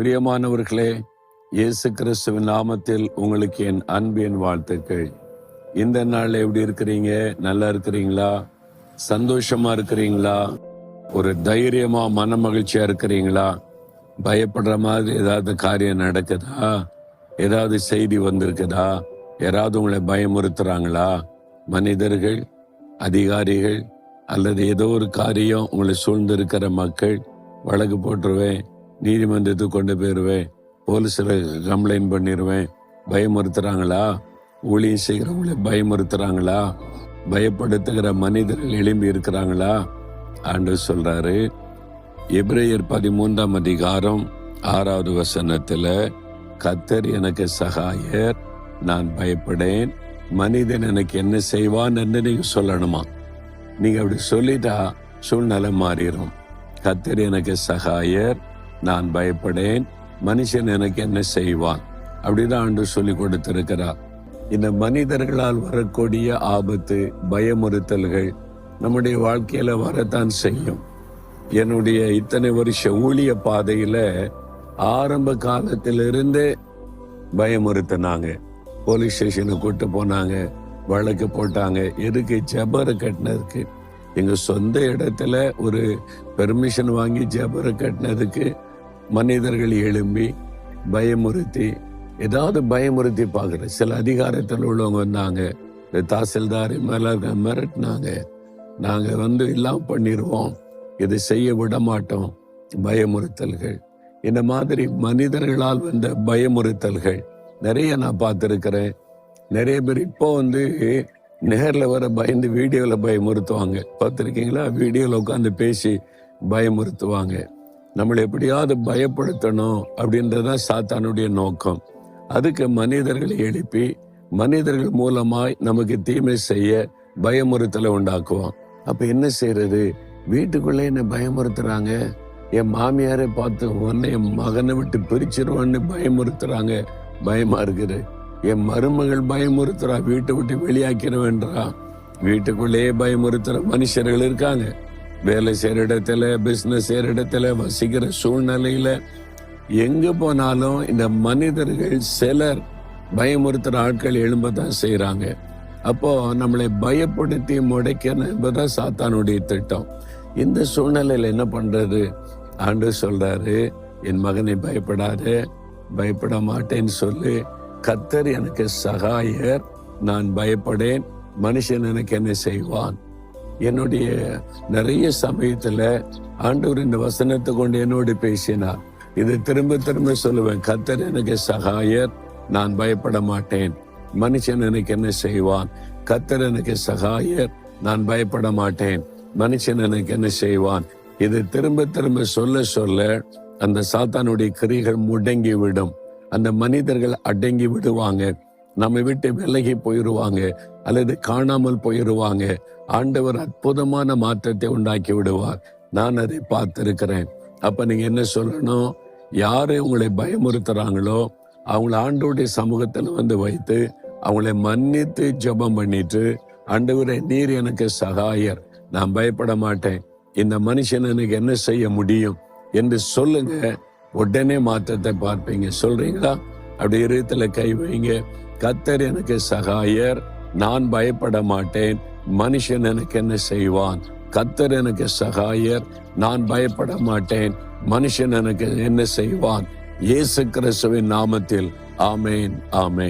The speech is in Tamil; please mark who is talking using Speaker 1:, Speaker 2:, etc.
Speaker 1: பிரியமானவர்களே இயேசு கிறிஸ்துவின் நாமத்தில் உங்களுக்கு என் அன்பின் வாழ்த்துக்கள். இந்த நாள் எப்படி இருக்கிறீங்க? நல்லா இருக்கிறீங்களா? சந்தோஷமா இருக்கிறீங்களா? ஒரு தைரியமா மன மகிழ்ச்சியா இருக்கிறீங்களா? பயப்படுற மாதிரி ஏதாவது காரியம் நடக்குதா? ஏதாவது செய்தி வந்திருக்குதா? யாராவது உங்களை பயமுறுத்துறாங்களா? மனிதர்கள் அதிகாரிகள் அல்லது ஏதோ ஒரு காரியம் உங்களை சூழ்ந்திருக்கிற மக்கள் வழக்கு போட்டுருவேன். நீதிமன்றத்துக்கு கொண்டு போயிடுவேன் போலீஸில் கம்ப்ளைண்ட் பண்ணிடுவேன் பயமுறுத்துறாங்களா? ஊழியம் செய்கிறவங்கள பயமுறுத்துறாங்களா? பயப்படுத்துகிற மனிதர்கள் எழும்பி இருக்கிறாங்களா? ஆண்டு சொல்றாரு. எப்ரேயர் பதிமூன்றாம் அதிகாரம் ஆறாவது வசனத்துல கத்தர் எனக்கு சகாயர் நான் பயப்படேன். மனிதன் எனக்கு என்ன செய்வான் என்று நீங்க சொல்லணுமா? நீங்க அப்படி சொல்லிட்டா சூழ்நிலை மாறிடும் கத்தர் எனக்கு சகாயர் நான் பயப்படேன். மனுஷன் எனக்கு என்ன செய்வான்? அப்படிதான் ஆண்டு சொல்லி கொடுத்திருக்கிறார். இந்த மனிதர்களால் வரக்கூடிய ஆபத்து பயமுறுத்தல்கள் நம்முடைய வாழ்க்கையில வரத்தான் செய்யும். என்னுடைய இத்தனை வருஷ ஊழிய பாதையில ஆரம்ப காலத்திலிருந்தே பயமுறுத்தினாங்க. போலீஸ் ஸ்டேஷனுக்கு கூட்டு போனாங்க வழக்கு போட்டாங்க. எதுக்கு ஜபரை கட்டினதுக்கு? எங்க சொந்த இடத்துல ஒரு பெர்மிஷன் வாங்கி ஜபரை கட்டினதுக்கு மனிதர்கள் எழும்பி பயமுறுத்தி ஏதாவது பயமுறுத்தி பார்க்குற சில அதிகாரத்தில் உள்ளவங்க வந்தாங்க இந்த தாசில்தார் மேலே மிரட்டினாங்க. நாங்கள் வந்து எல்லாம் பண்ணிடுவோம் இது செய்ய விட மாட்டோம் பயமுறுத்தல்கள். இந்த மாதிரி மனிதர்களால் வந்த பயமுறுத்தல்கள். நிறைய நான் பார்த்துருக்கிறேன். நிறைய பேர் இப்போ வந்து நேரில் வர பயந்து வீடியோவில் பயமுறுத்துவாங்க. பார்த்துருக்கீங்களா? வீடியோவில் உட்காந்து பேசி பயமுறுத்துவாங்க. நம்மளை எப்படியாவது பயப்படுத்தணும் அப்படின்றதான் சாத்தானுடைய நோக்கம். அதுக்கு மனிதர்களை எழுப்பி மனிதர்கள் மூலமாய் நமக்கு தீமை செய்ய பயமுறுத்தலை உண்டாக்குவான். அப்ப என்ன செய்யறது வீட்டுக்குள்ளே என்ன பயமுறுத்துறாங்க? என் மாமியாரை பார்த்து உன்னை என் மகனை விட்டு பிரிச்சிருவான்னு பயமுறுத்துறாங்க. பயமா இருக்குது. என் மருமகள் பயமுறுத்துறா வீட்டை விட்டு வெளியாக்கிடுவேன்றா வீட்டுக்குள்ளேயே பயமுறுத்துற மனுஷர்கள் இருக்காங்க. வேலை செய்கிற இடத்துல பிஸ்னஸ் செய்கிற இடத்துல வசிக்கிற சூழ்நிலையில் எங்கே போனாலும் இந்த மனிதர்கள் சிலர் பயமுறுத்துகிற ஆட்கள் எழும்பதான் செய்கிறாங்க அப்போது நம்மளை பயப்படுத்தி முடைக்கணும் என்பதுதான் சாத்தானுடைய திட்டம். இந்த சூழ்நிலையில் என்ன பண்ணுறது ஆண்டு சொல்கிறாரு என் மகனை பயப்படாது பயப்பட மாட்டேன்னு சொல்லு. கத்தர் எனக்கு சகாயர் நான் பயப்படேன் மனுஷன் எனக்கு என்ன செய்வான்? என்னுடைய நிறைய சமயத்துல ஆண்டவர் இந்த வசனத்தை கொண்டு என்னோடு பேசினார். இதை திரும்ப திரும்ப சொல்லுவேன். கத்தர் எனக்கு சகாயர் நான் பயப்பட மாட்டேன். மனுஷன் எனக்கு என்ன செய்வான்? கத்தர் எனக்கு சகாயர் நான் பயப்பட மாட்டேன். மனுஷன் எனக்கு என்ன செய்வான்? இது திரும்ப திரும்ப சொல்ல சொல்ல அந்த சாத்தானுடைய கிரிகள் முடங்கி விடும் அந்த மனிதர்கள் அடங்கி விடுவாங்க. நம்ம விட்டு விலகி போயிடுவாங்க அல்லது காணாமல் போயிடுவாங்க ஆண்டவர் அற்புதமான மாற்றத்தை உண்டாக்கி விடுவார். நான் அதை பார்த்திருக்கிறேன். அப்ப நீங்க என்ன சொல்லணும்? யாரு உங்களை பயமுறுத்துறாங்களோ அவங்கள ஆண்டோடைய சமூகத்துல வந்து வைத்து அவங்களை மன்னித்து ஜெபம் பண்ணிட்டு ஆண்டவரே நீர் எனக்கு சகாயர். நான் பயப்பட மாட்டேன். இந்த மனுஷன் எனக்கு என்ன செய்ய முடியும்? என்று சொல்லுங்க. உடனே மாற்றத்தை பார்ப்பீங்க. சொல்றீங்களா? அப்படி இருத்துல கை வைங்க. கத்தர் எனக்கு சகாயர். நான் பயப்பட மாட்டேன். மனுஷன் எனக்கு என்ன செய்வான்? கத்தர் எனக்கு சகாயர். நான் பயப்பட மாட்டேன். மனுஷன் எனக்கு என்ன செய்வான்? இயேசு கிறிஸ்துவின் நாமத்தில். ஆமேன் ஆமேன்.